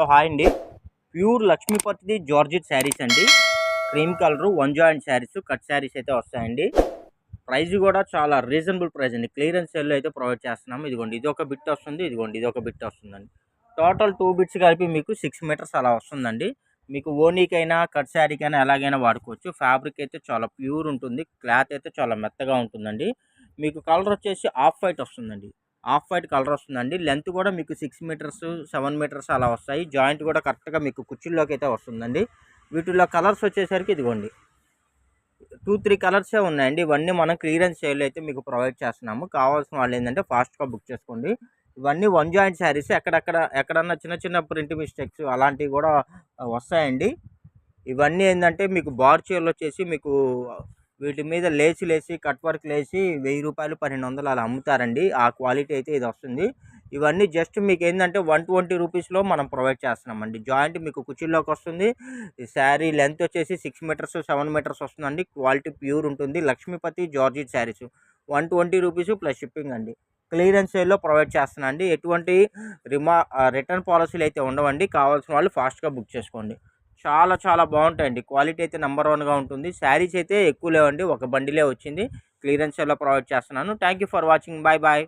So hi అండి. Pure లక్ష్మీపతిది georgette saris అండి. Cream colour one joint saris cut saris అయితే వస్తాయండి. ప్రైస్ కూడా చాలా రీజనబుల్ ప్రైస్ అండి. క్లియరెన్స్ సేల్లో అయితే ప్రొవైడ్ చేస్తున్నాము. ఇదిగోండి ఇది ఒక బిట్ వస్తుంది. ఇదిగోండి ఇది ఒక బిట్ వస్తుందండి. టోటల్ టూ బిట్స్ కలిపి మీకు సిక్స్ మీటర్స్ అలా వస్తుందండి. మీకు ఓనీకైనా కట్ శారీకైనా ఎలాగైనా వాడుకోవచ్చు. ఫ్యాబ్రిక్ అయితే చాలా ప్యూర్ ఉంటుంది. క్లాత్ అయితే చాలా మెత్తగా ఉంటుందండి. మీకు కలర్ వచ్చేసి ఆఫ్ వైట్ వస్తుందండి. ఆఫ్ వైట్ కలర్ వస్తుందండి. లెంత్ కూడా మీకు సిక్స్ మీటర్స్ సెవెన్ మీటర్స్ అలా వస్తాయి. జాయింట్ కూడా కరెక్ట్గా మీకు కుర్చీల్లోకి అయితే వస్తుందండి. వీటిలో కలర్స్ వచ్చేసరికి ఇదిగోండి. టూ త్రీ కలర్సే ఉన్నాయండి. ఇవన్నీ మనం క్లియరెన్స్ సేల్ అయితే మీకు ప్రొవైడ్ చేస్తున్నాము. కావాల్సిన వాళ్ళు ఏంటంటే ఫాస్ట్గా బుక్ చేసుకోండి. ఇవన్నీ వన్ జాయింట్ శారీస్. ఎక్కడెక్కడ ఎక్కడన్నా చిన్న చిన్న ప్రింట్ మిస్టేక్స్ అలాంటివి కూడా వస్తాయండి. ఇవన్నీ ఏంటంటే మీకు బార్ చీరలు వచ్చేసి మీకు వీటి మీద లేచి లేచి కట్ వర్క్ లేచి వెయ్యి రూపాయలు పన్నెండు వందలు అలా అమ్ముతారండి. ఆ క్వాలిటీ అయితే ఇది వస్తుంది. ఇవన్నీ జస్ట్ మీకు ఏంటంటే వన్ ట్వంటీ రూపీస్లో మనం ప్రొవైడ్ చేస్తున్నామండి. జాయింట్ మీకు కుర్చీలోకి వస్తుంది. శారీ లెంత్ వచ్చేసి సిక్స్ మీటర్స్ సెవెన్ మీటర్స్ వస్తుందండి. క్వాలిటీ ప్యూర్ ఉంటుంది. Lakshmipati georgette saris. One twenty rupees plus shipping అండి. క్లియరెన్స్ సేల్లో ప్రొవైడ్ చేస్తున్నాండి ఎటువంటి రిమా రిటర్న్ పాలసీలు అయితే ఉండవండి. కావాల్సిన వాళ్ళు ఫాస్ట్గా బుక్ చేసుకోండి. చాలా చాలా బాగుంటాయండి. క్వాలిటీ అయితే నెంబర్ వన్గా ఉంటుంది. శారీస్ అయితే ఎక్కువ లేవండి. ఒక బండిలే వచ్చింది. క్లియరెన్స్ ప్రొవైడ్ చేస్తున్నాను. Thank you for watching. Bye bye.